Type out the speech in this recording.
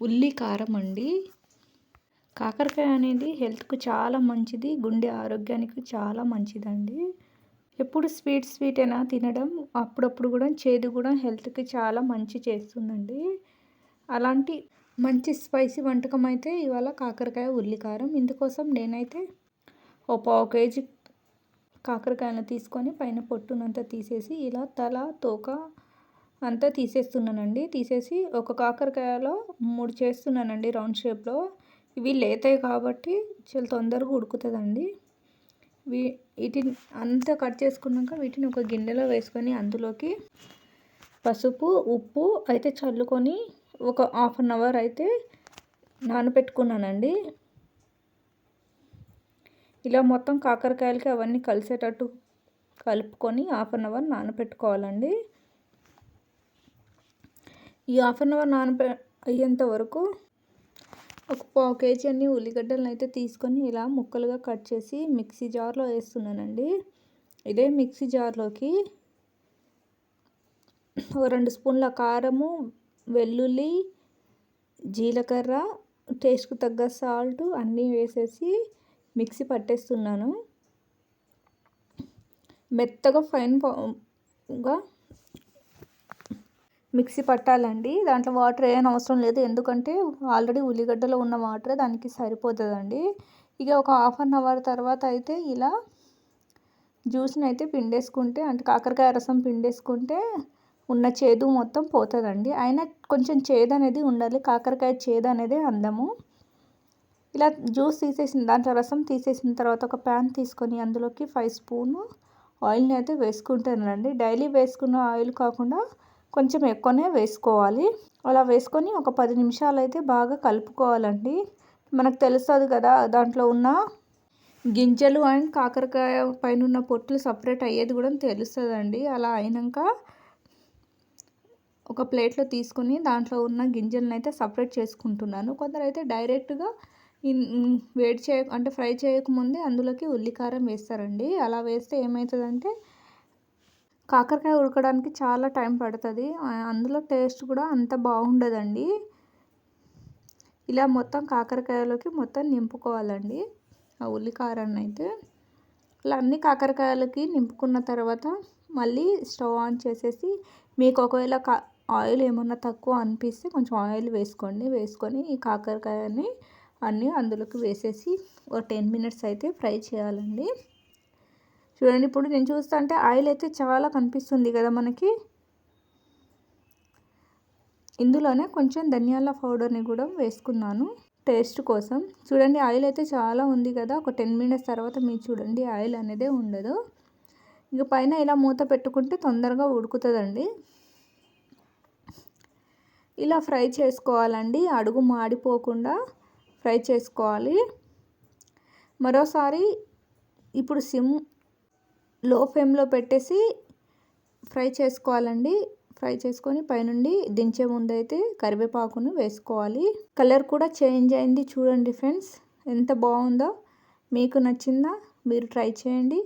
ఉల్లి కారం అండి. కాకరకాయ అనేది హెల్త్కు చాలా మంచిది గుండె ఆరోగ్యానికి చాలా మంచిదండి. ఎప్పుడు స్వీట్ స్వీట్ అయినా తినడం అప్పుడప్పుడు కూడా చేదు కూడా హెల్త్కి చాలా మంచి చేస్తుందండి. అలాంటి మంచి స్పైసీ వంటకం అయితే ఇవాళ కాకరకాయ ఉల్లికారం ఇందుకోసం నేనైతే ఓ పావు కేజీ కాకరకాయలను తీసుకొని పైన పొట్టునంతా తీసేసి ఇలా తల తోక అంతా తీసేస్తున్నానండి. తీసేసి ఒక కాకరకాయలో మూడు చేస్తున్నానండి రౌండ్ షేప్లో. ఇవి లేతాయి కాబట్టి చాలా తొందరగా ఉడుకుతుందండి. వీ వీటిని అంతా కట్ చేసుకున్నాక వీటిని ఒక గిన్నెలో వేసుకొని అందులోకి పసుపు ఉప్పు అయితే చల్లుకొని ఒక హాఫ్ అన్ అవర్ అయితే నానబెట్టుకున్నానండి. ఇలా మొత్తం కాకరకాయలకి అవన్నీ కలిసేటట్టు కలుపుకొని హాఫ్ అన్ అవర్ నానబెట్టుకోవాలండి. ఈ హాఫ్ అన్ అవర్ నానబె అయ్యేంత వరకు ఒక పావు కేజీ అన్ని ఉల్లిగడ్డలను అయితే తీసుకొని ఇలా ముక్కలుగా కట్ చేసి మిక్సీ జార్లో వేస్తున్నానండి. ఇదే మిక్సీ జార్లోకి ఒక రెండు స్పూన్ల కారము వెల్లుల్లి జీలకర్ర టేస్ట్కి తగ్గ సాల్ట్ అన్నీ వేసేసి మిక్సీ పట్టేస్తున్నాను. మెత్తగా ఫైన్గా మిక్సీ పట్టాలండి. దాంట్లో వాటర్ ఏం అవసరం లేదు. ఎందుకంటే ఆల్రెడీ ఉల్లిగడ్డలో ఉన్న వాటర్ దానికి సరిపోతుందండి. ఇక ఒక హాఫ్ అన్ అవర్ తర్వాత అయితే ఇలా జ్యూస్ని అయితే పిండేసుకుంటే అంటే కాకరకాయ రసం పిండేసుకుంటే ఉన్న చేదు మొత్తం పోతుందండి. అయినా కొంచెం చేదు అనేది ఉండాలి. కాకరకాయ చేదు అనేది అందము. ఇలా జ్యూస్ తీసేసిన దాంట్లో రసం తీసేసిన తర్వాత ఒక ప్యాన్ తీసుకొని అందులోకి ఫైవ్ స్పూను ఆయిల్ని అయితే వేసుకుంటానండి. డైలీ వేసుకున్న ఆయిల్ కాకుండా కొంచెం ఎక్కువనే వేసుకోవాలి. అలా వేసుకొని ఒక పది నిమిషాలు అయితే బాగా కలుపుకోవాలండి. మనకు తెలుస్తుంది కదా దాంట్లో ఉన్న గింజలు అండ్ కాకరకాయ పైన ఉన్న పొట్లు సపరేట్ అయ్యేది కూడా తెలుస్తుందండి. అలా అయినాక ఒక ప్లేట్లో తీసుకొని దాంట్లో ఉన్న గింజలను అయితే సపరేట్ చేసుకుంటున్నాను. కొందరు అయితే డైరెక్ట్గా వేడి చేయ అంటే ఫ్రై చేయకముందే అందులోకి ఉల్లికారం వేస్తారండి. అలా వేస్తే ఏమవుతుందంటే కాకరకాయ ఉడకడానికి చాలా టైం పడుతుంది. అందులో టేస్ట్ కూడా అంత బాగుండదండి. ఇలా మొత్తం కాకరకాయలోకి మొత్తం నింపుకోవాలండి. ఆ ఉల్లికారాన్ని అయితే. ఇలా అన్ని కాకరకాయలకి నింపుకున్న తర్వాత మళ్ళీ స్టవ్ ఆన్ చేసేసి మీకు ఒకవేళ కా ఆయిల్ ఏమన్నా తక్కువ అనిపిస్తే కొంచెం ఆయిల్ వేసుకోండి. వేసుకొని ఈ కాకరకాయని అన్నీ అందులోకి వేసేసి ఒక టెన్ మినిట్స్ అయితే ఫ్రై చేయాలండి. చూడండి ఇప్పుడు నేను చూస్తా అంటే ఆయిల్ అయితే చాలా కనిపిస్తుంది కదా మనకి. ఇందులోనే కొంచెం ధనియాల పౌడర్ని కూడా వేసుకున్నాను టేస్ట్ కోసం. చూడండి ఆయిల్ అయితే చాలా ఉంది కదా. ఒక టెన్ మినిట్స్ తర్వాత మీరు చూడండి ఆయిల్ అనేది ఉండదు. ఇక పైన ఇలా మూత పెట్టుకుంటే తొందరగా ఉడుకుతుందండి. ఇలా ఫ్రై చేసుకోవాలండి. అడుగు మాడిపోకుండా ఫ్రై చేసుకోవాలి. మరోసారి ఇప్పుడు సిమ్ లో ఫ్లేమ్లో పెట్టేసి ఫ్రై చేసుకోవాలండి. ఫ్రై చేసుకొని పైనుండి దించే ముందు అయితే కరివేపాకును వేసుకోవాలి. కలర్ కూడా చేంజ్ అయింది చూడండి ఫ్రెండ్స్. ఎంత బాగుందో. మీకు నచ్చిందా మీరు ట్రై చేయండి.